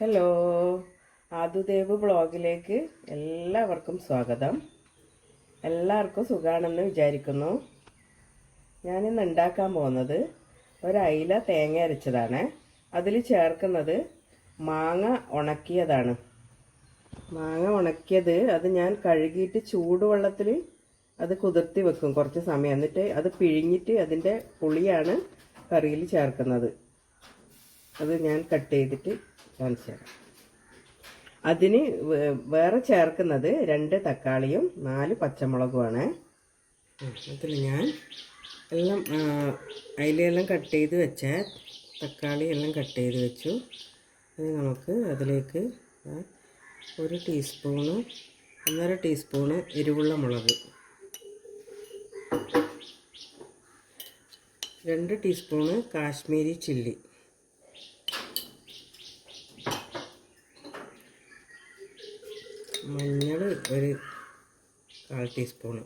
Hello ആദുദേവ് ബ്ലോഗിലേക്ക് എല്ലാവർക്കും സ്വാഗതം. എല്ലാവർക്കും സുഖാണെന്ന് വിചാരിക്കുന്നു. ഞാനിന്ന് ഉണ്ടാക്കാൻ പോകുന്നത് ഒരയില തേങ്ങ അരച്ചതാണ്. അതിൽ ചേർക്കുന്നത് മാങ്ങ ഉണക്കിയതാണ്. മാങ്ങ ഉണക്കിയത് അത് ഞാൻ കഴുകിയിട്ട് ചൂടുവെള്ളത്തിൽ അത് കുതിർത്തി വെക്കും കുറച്ച് സമയം. എന്നിട്ട് അത് പിഴിഞ്ഞിട്ട് അതിന്റെ പുളിയാണ് കറിയിൽ ചേർക്കുന്നത്. അത് ഞാൻ കട്ട് ചെയ്തിട്ട് കാണിച്ചു അതിന് വേറെ ചേർക്കുന്നത് രണ്ട് തക്കാളിയും നാല് പച്ചമുളകുമാണ്. അതിൽ ഞാൻ എല്ലാം അതിലെല്ലാം കട്ട് ചെയ്ത് വെച്ച തക്കാളി എല്ലാം കട്ട് ചെയ്ത് വെച്ചു. അത് നമുക്ക് അതിലേക്ക് ഒരു ടീസ്പൂണ് ഒന്നര ടീസ്പൂണ് എരിവുള്ള മുളക്. രണ്ട് ടീസ്പൂണ് കാശ്മീരി ചില്ലി. മഞ്ഞൾ ഒരു കാൽ ടീസ്പൂണ്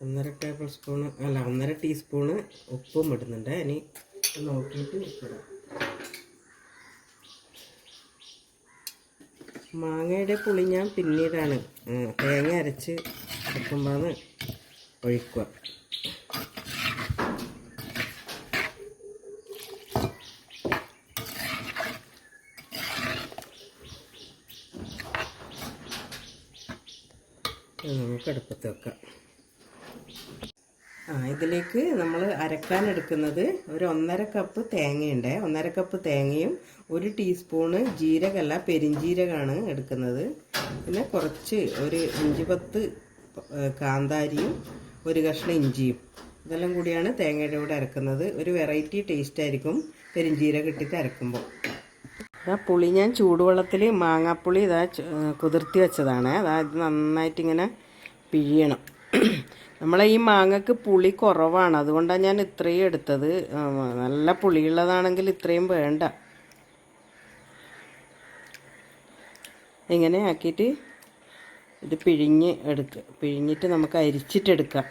ഒന്നര ടേബിൾ സ്പൂണ് അല്ല ഒന്നര ടീസ്പൂണ് ഉപ്പും ഇടുന്നുണ്ട്. ഇനി നോക്കിയിട്ട് ഉപ്പിടാം. മാങ്ങയുടെ പുളി ഞാൻ പിന്നീടാണ് തേങ്ങ അരച്ച് എടുക്കുമ്പോഴാണ് ഒഴിക്കുക. നമുക്ക് അടുപ്പത്ത് വെക്കാം. ആ ഇതിലേക്ക് നമ്മൾ അരക്കാൻ എടുക്കുന്നത് ഒരു ഒന്നര കപ്പ് തേങ്ങയുണ്ട്. ഒന്നര കപ്പ് തേങ്ങയും ഒരു ടീസ്പൂണ് ജീരകല്ല പെരിഞ്ജീരകമാണ് എടുക്കുന്നത്. പിന്നെ കുറച്ച് ഒരു അഞ്ച് പത്ത് കാന്താരിയും ഒരു കഷ്ണം ഇഞ്ചിയും. ഇതെല്ലാം കൂടിയാണ് തേങ്ങയുടെ കൂടെ അരക്കുന്നത്. ഒരു വെറൈറ്റി ടേസ്റ്റ് ആയിരിക്കും പെരിഞ്ജീരകം ഇട്ടിട്ട് അരക്കുമ്പോൾ. പുളി ഞാൻ ചൂടുവെള്ളത്തിൽ മാങ്ങാപ്പുളി ഇതാ കുതിർത്തി വെച്ചതാണ്. അതായത് നന്നായിട്ട് ഇങ്ങനെ പിഴിയണം. നമ്മളെ ഈ മാങ്ങക്ക് പുളി കുറവാണ്. അതുകൊണ്ടാണ് ഞാൻ ഇത്രയും എടുത്തത്. നല്ല പുളിയുള്ളതാണെങ്കിൽ ഇത്രയും വേണ്ട. ഇങ്ങനെ ആക്കിയിട്ട് ഇത് പിഴിഞ്ഞ് എടുക്കുക പിഴിഞ്ഞിട്ട് നമുക്ക് അരിച്ചിട്ടെടുക്കാം.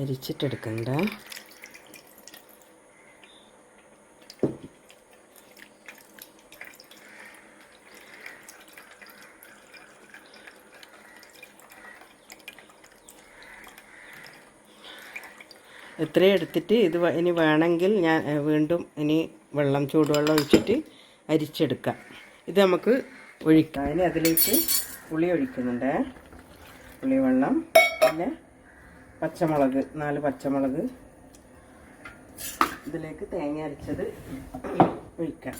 അരിച്ചിട്ടെടുക്കണ്ട. ഇത്രയും എടുത്തിട്ട് ഇത് ഇനി വേണമെങ്കിൽ ഞാൻ വീണ്ടും ഇനി വെള്ളം ചൂടുവെള്ളം ഒഴിച്ചിട്ട് അരിച്ചെടുക്കാം. ഇത് നമുക്ക് ഒഴിക്കാം. ഇനി അതിലേക്ക് പുളി ഒഴിക്കുന്നുണ്ട്. പുളിവെള്ളം. പിന്നെ പച്ചമുളക് നാല് പച്ചമുളക്. ഇതിലേക്ക് തേങ്ങ അരച്ചത് ഒഴിക്കാം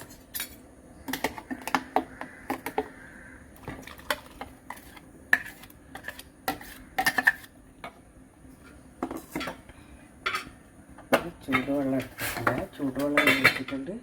ചൂടുവെള്ളം ചൂടുവെള്ളം ഒഴിച്ചിട്ടുണ്ട്.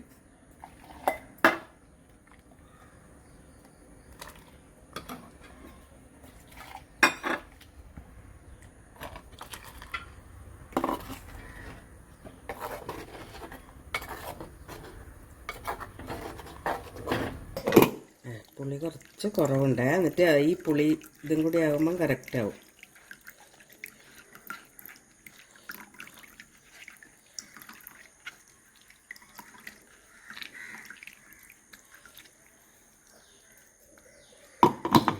പുളി കുറച്ച് കുറവുണ്ട്. എന്നിട്ട് ഈ പുളി ഇതും കൂടി ആകുമ്പം കറക്റ്റ് ആവും.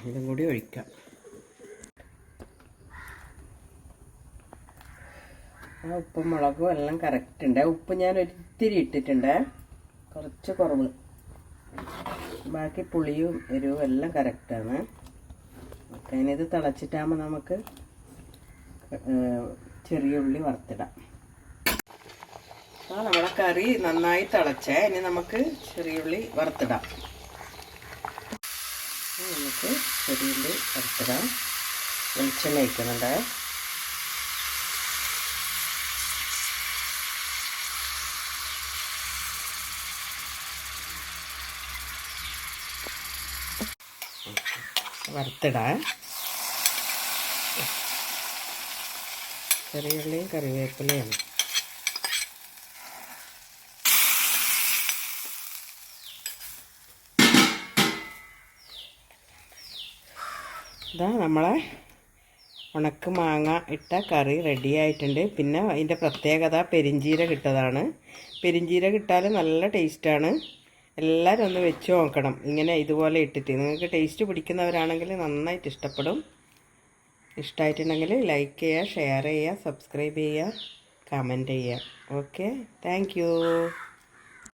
ഇതും കൂടി ഒഴിക്കാം. ആ ഉപ്പും മുളകും എല്ലാം കറക്റ്റ് ഉണ്ട്. ഉപ്പ് ഞാൻ ഒരിത്തിരി ഇട്ടിട്ടുണ്ട്. കുറച്ച് കുറവ്. ബാക്കി പുളിയും എരിവും എല്ലാം കറക്റ്റാണ് ഇത് തിളച്ചിട്ടാകുമ്പോൾ നമുക്ക് ചെറിയ ഉള്ളി വറുത്തിടാം. ആ നമ്മളെ കറി നന്നായി തിളച്ചേ. ഇനി നമുക്ക് ചെറിയ ഉള്ളി വറുത്തിടാം. നമുക്ക് ചെറിയ ഉള്ളി വറുത്തിടാം. വെളിച്ചെണ്ണ ഒഴിക്കുന്നുണ്ട്. വറുത്തിടാം. ചെറിയുള്ളിയും കറിവേപ്പിലയും ഇതാ നമ്മളെ ഉണക്ക് മാങ്ങ ഇട്ട കറി റെഡിയായിട്ടുണ്ട് പിന്നെ അതിന്റെ പ്രത്യേകത പെരിഞ്ചീര കിട്ടതാണ്. പെരിഞ്ചീര കിട്ടാൽ നല്ല ടേസ്റ്റാണ് എല്ലാവരും ഒന്ന് വെച്ച് നോക്കണം. ഇങ്ങനെ ഇതുപോലെ ഇട്ടിട്ട്. നിങ്ങൾക്ക് ടേസ്റ്റ് പിടിക്കുന്നവരാണെങ്കിൽ നന്നായിട്ട് ഇഷ്ടപ്പെടും. ഇഷ്ടമായിട്ടുണ്ടെങ്കിൽ ലൈക്ക് ചെയ്യുക ഷെയർ ചെയ്യുക സബ്സ്ക്രൈബ് ചെയ്യുക കമന്റ് ചെയ്യുക. Okay thank